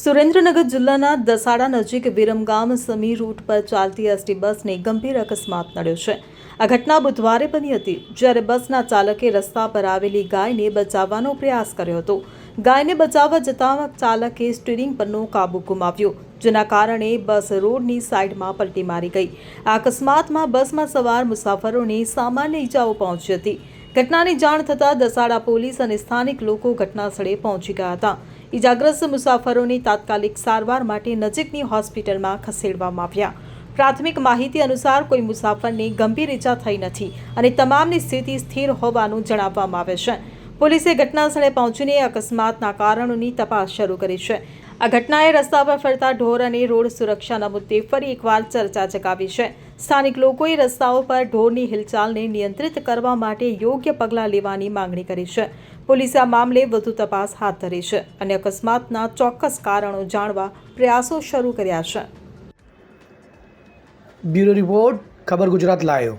સુરેન્દ્રનગર જિલ્લાના દસાડા નજીક વિરમગામ સમી રૂટ પર ચાલતી એસટી બસને ગંભીર અકસ્માત નડ્યો છે. આ ઘટના બુધવારે બની હતી, જ્યારે બસના ચાલકે રસ્તા પર આવેલી ગાયને બચાવવાનો પ્રયાસ કર્યો હતો. ગાયને બચાવવા જતાં ચાલકે સ્ટીરિંગ પરનો કાબુ ગુમાવ્યો, જેના કારણે બસ રોડની સાઈડમાં પલટી મારી ગઈ. આ અકસ્માતમાં બસમાં સવાર મુસાફરોને સામાન્ય ઈજાઓ પહોંચી હતી. ઘટનાની જાણ થતાં દસાડા પોલીસ અને સ્થાનિક લોકો ઘટનાસ્થળે પહોંચી ગયા હતા. ઈજાગ્રસ્ત મુસાફરોની તાત્કાલિક સારવાર માટે નજીકની હોસ્પિટલમાં ખસેડવામાં આવ્યા. પ્રાથમિક માહિતી અનુસાર કોઈ મુસાફરને ગંભીર ઈજા થઈ નથી અને તમામની સ્થિતિ સ્થિર હોવાનું જણાવવામાં આવે છે. પોલીસે ઘટનાસ્થળે પહોંચીને અકસ્માતના કારણોની તપાસ શરૂ કરી છે. આ ઘટનાએ રસ્તા પર ફરતા ઢોર અને રોડ સુરક્ષાના મુદ્દે ફરી એકવાર ચર્ચા જગાવી છે. સ્થાનિક લોકોએ રસ્તાઓ પર ઢોરની હિલચાલને નિયંત્રિત કરવા માટે યોગ્ય પગલાં લેવાની માંગણી કરી છે. પોલીસે આ મામલે વધુ તપાસ હાથ ધરી છે અને અકસ્માતના ચોક્કસ કારણો જાણવા પ્રયાસો શરૂ કર્યા છે. બ્યુરો રિપોર્ટ, ખબર ગુજરાત લાયો